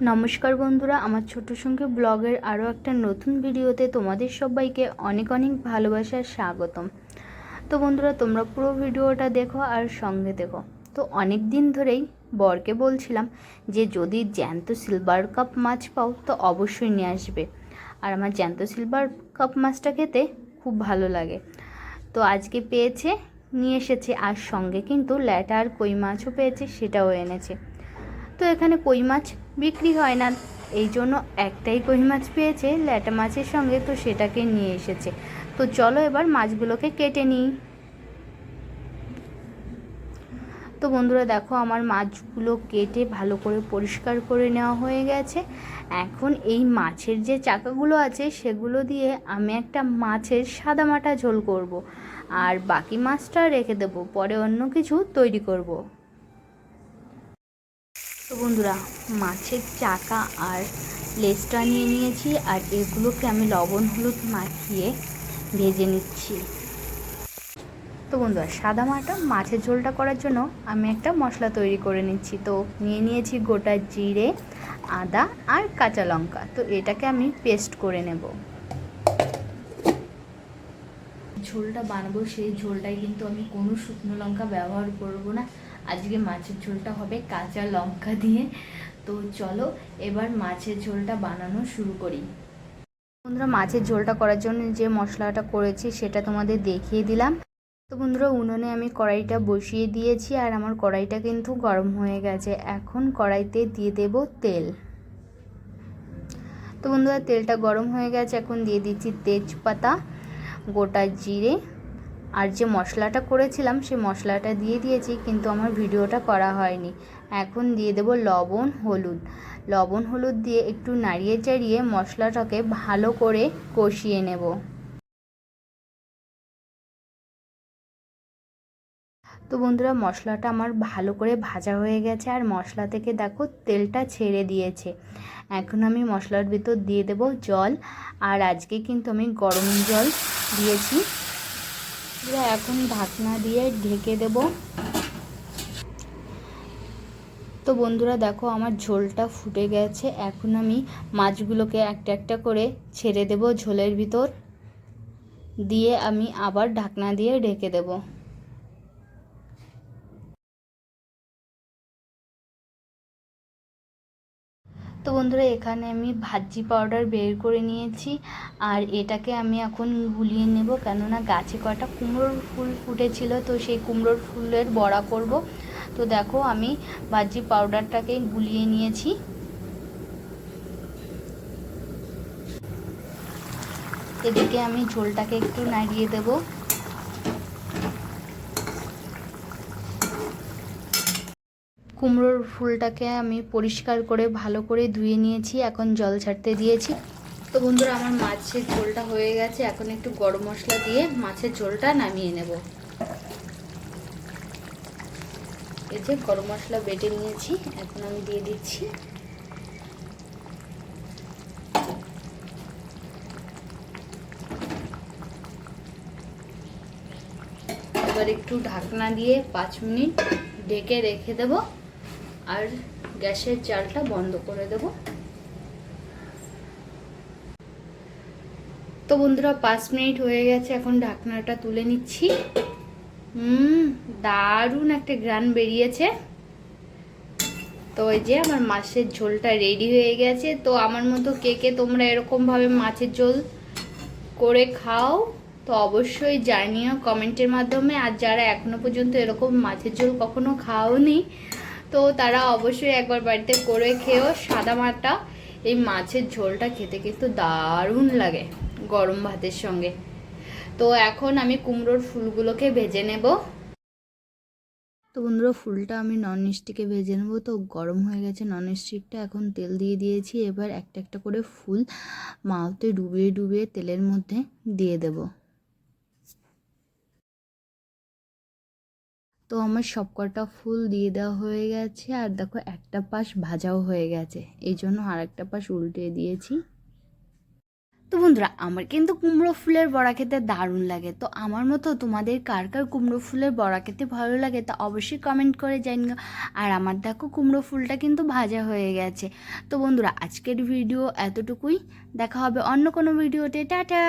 নমস্কার বন্ধুরা, আমার ছোট সঙ্গে ব্লগের আরও একটা নতুন ভিডিওতে তোমাদের সবাইকে অনেক অনেক ভালোবাসার স্বাগতম। তো বন্ধুরা, তোমরা পুরো ভিডিওটা দেখো আর সঙ্গে দেখো। তো অনেক দিন ধরেই বরকে বলছিলাম যে, যদি জ্যান্ত সিলভার কাপ মাছ পাও, তো অবশ্যই নিয়ে আসবে। আর আমার জ্যান্ত সিলভার কাপ মাছটা খেতে খুব ভালো লাগে। তো আজকে পেয়েছে, নিয়ে এসেছে। আর সঙ্গে কিন্তু ল্যাটা আর কই মাছও পেয়েছে, সেটাও এনেছে। তো এখানে কই মাছ বিক্রি হয় না এই জন্য একটাই কই মাছ পেয়েছে, ল্যাটা মাছের সঙ্গে তো সেটাকে নিয়ে এসেছে তো চলো এবার মাছগুলোকে কেটে নিই তো বন্ধুরা দেখো, আমার মাছগুলো কেটে ভালো করে পরিষ্কার করে নেওয়া হয়ে গেছে এখন এই মাছের যে চাকাগুলো আছে, সেগুলো দিয়ে আমি একটা মাছের সাদামাটা ঝোল করব। আর বাকি মাছটা রেখে দেবো, পরে অন্য কিছু তৈরি করব। তো বন্ধুরা, মাছের চাকা আর লেজটা নিয়ে নিয়েছি আর এগুলোকে আমি লবণ হলুদ মাখিয়ে ভেজে নিচ্ছি। তো বন্ধুরা, সাদা মাটা মাছের ঝোলটা করার জন্য আমি একটা মশলা তৈরি করে নিচ্ছি। তো নিয়ে নিয়েছি গোটা জিরে, আদা আর কাঁচা লঙ্কা। তো এটাকে আমি পেস্ট করে নেব। ঝোলটা বানাবো, সেই ঝোলটাই কিন্তু আমি কোনো শুকনো লঙ্কা ব্যবহার করব না। আজকে মাছের ঝোলটা হবে কাঁচা লঙ্কা দিয়ে। তো চলো, এবার মাছের ঝোলটা বানানো শুরু করি। বন্ধুরা, মাছের ঝোলটা করার জন্য যে মশলাটা করেছি সেটা তোমাদের দেখিয়ে দিলাম। তো বন্ধুরা, উনুনে আমি কড়াইটা বসিয়ে দিয়েছি আর আমার কড়াইটা কিন্তু গরম হয়ে গেছে। এখন কড়াইতে দিয়ে দেব তেল। তো বন্ধুরা, তেলটা গরম হয়ে গেছে। এখন দিয়ে দিচ্ছি তেজপাতা, গোটা জিরে আর যে মশলাটা করেছিলাম সে মশলাটা দিয়ে দিয়েছি, কিন্তু আমার ভিডিওটা করা হয়নি। এখন দিয়ে দেব লবণ, হলুদ। লবণ, হলুদ দিয়ে একটু নাড়িয়ে চাড়িয়ে মশলাটাকে ভালো করে কষিয়ে নেব। তো বন্ধুরা, মশলাটা আমার ভালো করে ভাজা হয়ে গেছে, আর মশলা থেকে দেখো তেলটা ছেড়ে দিয়েছে। এখন আমি মশলার ভিতর দিয়ে দেব জল, আর আজকে কিন্তু আমি গরম জল দিয়েছি। এখন ঢাকনা দিয়ে ঢেকে দেব। তো বন্ধুরা দেখো আমার ঝোলটা ফুটে গেছে। এখন আমি মাছগুলোকে একটা একটা করে ছেড়ে দেব ঝোলের ভিতর। দিয়ে আমি আবার ঢাকনা দিয়ে ঢেকে দেবো। তো বন্ধুরা, এখানে আমি ভাজি পাউডার বের করে নিয়েছি আর এটাকে আমি এখন গুলিয়ে নেব। কেননা গাছে কটা কুমড়োর ফুল ফুটেছিল, তো সেই কুমড়োর ফুলের বড়া করব। তো দেখো, আমি ভাজি পাউডারটাকে গুলিয়ে নিয়েছি। এদিকে আমি ঝোলটাকে একটু নাড়িয়ে দেবো। কুমড়োর ফুলটাকে আমি পরিষ্কার করে, ভালো করে ধুয়ে নিয়েছি, এখন জল ছাড়তে দিয়েছি। তো বন্ধুরা, আমার মাছের ঝোলটা হয়ে গেছে, এখন একটু গরম মশলা দিয়ে মাছের ঝোলটা নামিয়ে নেব। এই যে গরম মশলা বেটে নিয়েছি, এখন আমি দিয়ে দিচ্ছি। এবার একটু ঢাকনা দিয়ে পাঁচ মিনিট ঢেকে রেখে দেবো। আর গ্যাসের চালটা বন্ধ করে দেব। তো বন্ধুরা, পাঁচ মিনিট হয়ে গেছে, এখন ঢাকনাটা তুলে নিচ্ছি। হুম, দারুণ একটা গ্রান বেরিয়েছে। তো ওই যে আমার মাছের ঝোলটা রেডি হয়ে গেছে। তো আমার মতো কে কে তোমরা এরকমভাবে মাছের ঝোল করে খাও, তো অবশ্যই জানিও কমেন্টের মাধ্যমে। আর যারা এখনও পর্যন্ত এরকম মাছের ঝোল কখনো খাওনি তো তারা অবশ্যই একবার বাড়িতে করে খেয়েও সাদা মাটা এই মাছের ঝোলটা খেতে কিন্তু দারুণ লাগে গরম ভাতের সঙ্গে। তো এখন আমি কুমড়োর ফুলগুলোকে ভেজে নেব। তো বন্ধুরা, ফুলটা আমি নন স্টিকে ভেজে নেব। তো গরম হয়ে গেছে নন স্টিকটা এখন তেল দিয়ে দিয়েছি। এবার একটা একটা করে ফুল মাওতে ডুবিয়ে ডুবিয়ে তেলের মধ্যে দিয়ে দেবো। তো আমার সব কটা ফুল দিয়ে দেওয়া হয়ে গেছে, আর দেখো একটা পাশ ভাজাও হয়ে গেছে। এই জন্য আর একটা পাশ উল্টে দিয়েছি। তো বন্ধুরা, আমার কিন্তু কুমড়ো ফুলের বড়া খেতে দারুণ লাগে। তো আমার মতো তোমাদের কার কার কুমড়ো ফুলের বড়া খেতে ভালো লাগে তা অবশ্যই কমেন্ট করে জানিও। আর আমার দেখো কুমড়ো ফুলটা কিন্তু ভাজা হয়ে গেছে। তো বন্ধুরা, আজকের ভিডিও এতটুকুই। দেখা হবে অন্য কোনো ভিডিওতে টাটা!